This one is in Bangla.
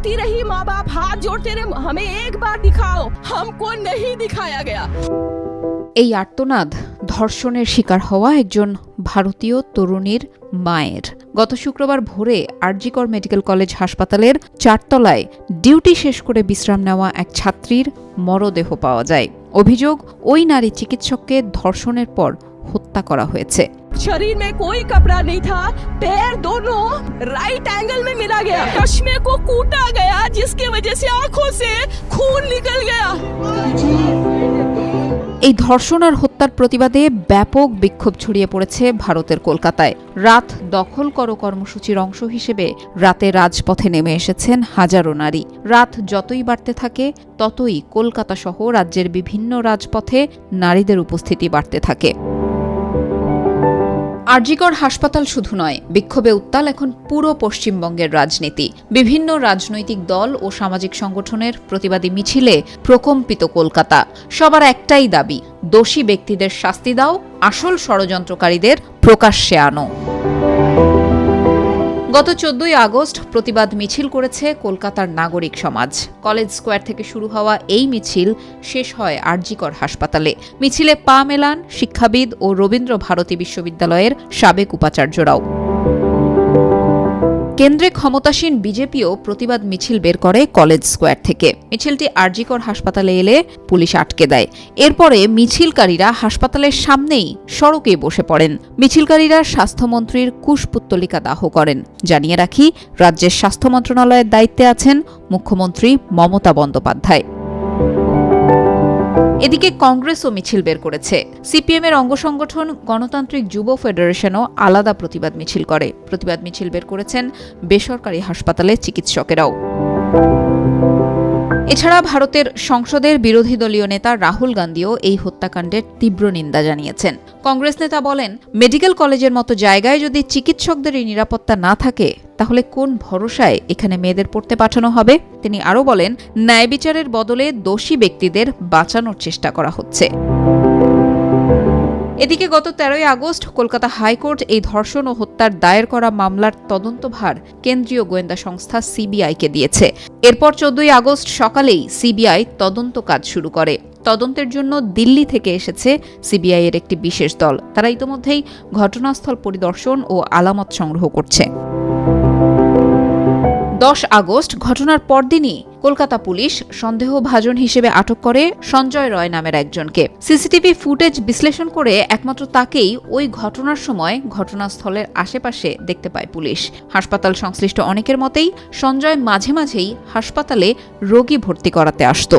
बोलती रही माँ बाप हाथ जोड़ते रहे हमें एक बार दिखाओ हमको नहीं दिखाया गया এই আর্তনাদ ধর্ষণের শিকার হওয়া একজন ভারতীয় তরুণীর মায়ের গত শুক্রবার ভোরে আরজিকর মেডিকেল কলেজ হাসপাতালের চারতলায় ডিউটি শেষ করে বিশ্রাম নেওয়া এক ছাত্রীর মরদেহ পাওয়া যায় অভিযোগ ওই নারী চিকিৎসককে ধর্ষণের পর হত্যা করা হয়েছে शरीर में कोई कपड़ा नहीं था पैर दोनों राइट एंगल में मिला गया चश्मे को कूटा गया जिसकी वजह से आंखों से खून निकल गया এই ধর্ষণ আর হত্যার প্রতিবাদে ব্যাপক বিক্ষোভ ছড়িয়ে পড়েছে ভারতের কলকাতায় রাত দখল করো কর্মসূচির অংশ হিসেবে রাতে রাজপথে নেমে এসেছেন হাজারো নারী রাত যতই বাড়তে থাকে ততই কলকাতা সহ রাজ্যের বিভিন্ন রাজপথে নারীদের উপস্থিতি বাড়তে থাকে আরজিকর হাসপাতাল শুধু নয়, বিক্ষোভে উত্তাল এখন পুরো পশ্চিমবঙ্গের রাজনীতি। বিভিন্ন রাজনৈতিক দল ও সামাজিক সংগঠনের প্রতিবাদী মিছিলে প্রকম্পিত কলকাতা। সবার একটাই দাবি, দোষী ব্যক্তিদের শাস্তি দাও, আসল ষড়যন্ত্রকারীদের প্রকাশ্যে আনো। গত চোদ্দই আগস্ট প্রতিবাদ মিছিল করেছে কলকাতার নাগরিক সমাজ। কলেজ স্কোয়ার থেকে শুরু হওয়া এই মিছিল শেষ হয় আরজিকর হাসপাতালে। মিছিলে পা মেলান শিক্ষাবিদ ও রবীন্দ্র ভারতী বিশ্ববিদ্যালয়ের সাবেক উপাচার্যরাও। কেন্দ্রে ক্ষমতাসীন বিজেপিও প্রতিবাদ মিছিল বের করে কলেজ স্কোয়ার থেকে। মিছিলটি আরজিকর হাসপাতালে এলে পুলিশ আটকে দেয়। এরপরে মিছিলকারীরা হাসপাতালের সামনেই সড়কে বসে পড়েন। মিছিলকারীরা স্বাস্থ্যমন্ত্রীর কুশপুত্তলিকা দাহ করেন। জানিয়ে রাখি, রাজ্যের স্বাস্থ্য মন্ত্রণালয়ের দায়িত্বে আছেন মুখ্যমন্ত্রী মমতা বন্দ্যোপাধ্যায়। এদিকে কংগ্রেসও মিছিল বের করেছে। সিপিএম এর অঙ্গ সংগঠন গণতান্ত্রিক যুব ফেডারেশনও আলাদা প্রতিবাদ মিছিল করে। প্রতিবাদ মিছিল বের করেছেন বেসরকারি হাসপাতালে চিকিৎসকেরাও। এছাড়া ভারতের সংসদের বিরোধী দলীয় নেতা রাহুল গান্ধীও এই হত্যাকাণ্ডের তীব্র নিন্দা জানিয়েছেন। কংগ্রেস নেতা বলেন, মেডিকেল কলেজের মতো জায়গায় যদি চিকিৎসকদের এই নিরাপত্তা না থাকে, তাহলে কোন ভরসায় এখানে মেয়েদের পড়তে পাঠানো হবে? তিনি আরও বলেন, ন্যায় বিচারের বদলে দোষী ব্যক্তিদের বাঁচানোর চেষ্টা করা হচ্ছে। এদিকে গত তেরোই আগস্ট কলকাতা হাইকোর্ট এই ধর্ষণ ও হত্যার দায়ের করা মামলার তদন্তভার কেন্দ্রীয় গোয়েন্দা সংস্থা সিবিআইকে দিয়েছে। এরপর চোদ্দই আগস্ট সকালেই সিবিআই তদন্ত কাজ শুরু করে। তদন্তের জন্য দিল্লি থেকে এসেছে সিবিআই এর একটি বিশেষ দল। তারা ইতোমধ্যেই ঘটনাস্থল পরিদর্শন ও আলামত সংগ্রহ করছে। দশ আগস্ট ঘটনার পরদিনই কলকাতা পুলিশ সন্দেহভাজন হিসেবে আটক করে সঞ্জয় রয় নামের একজনকে। সিসিটিভি ফুটেজ বিশ্লেষণ করে একমাত্র তাকেই ওই ঘটনার সময় ঘটনাস্থলের আশেপাশে দেখতে পায় পুলিশ। হাসপাতাল সংশ্লিষ্ট অনেকের মতেই সঞ্জয় মাঝে মাঝেই হাসপাতালে রোগী ভর্তি করাতে আসতো।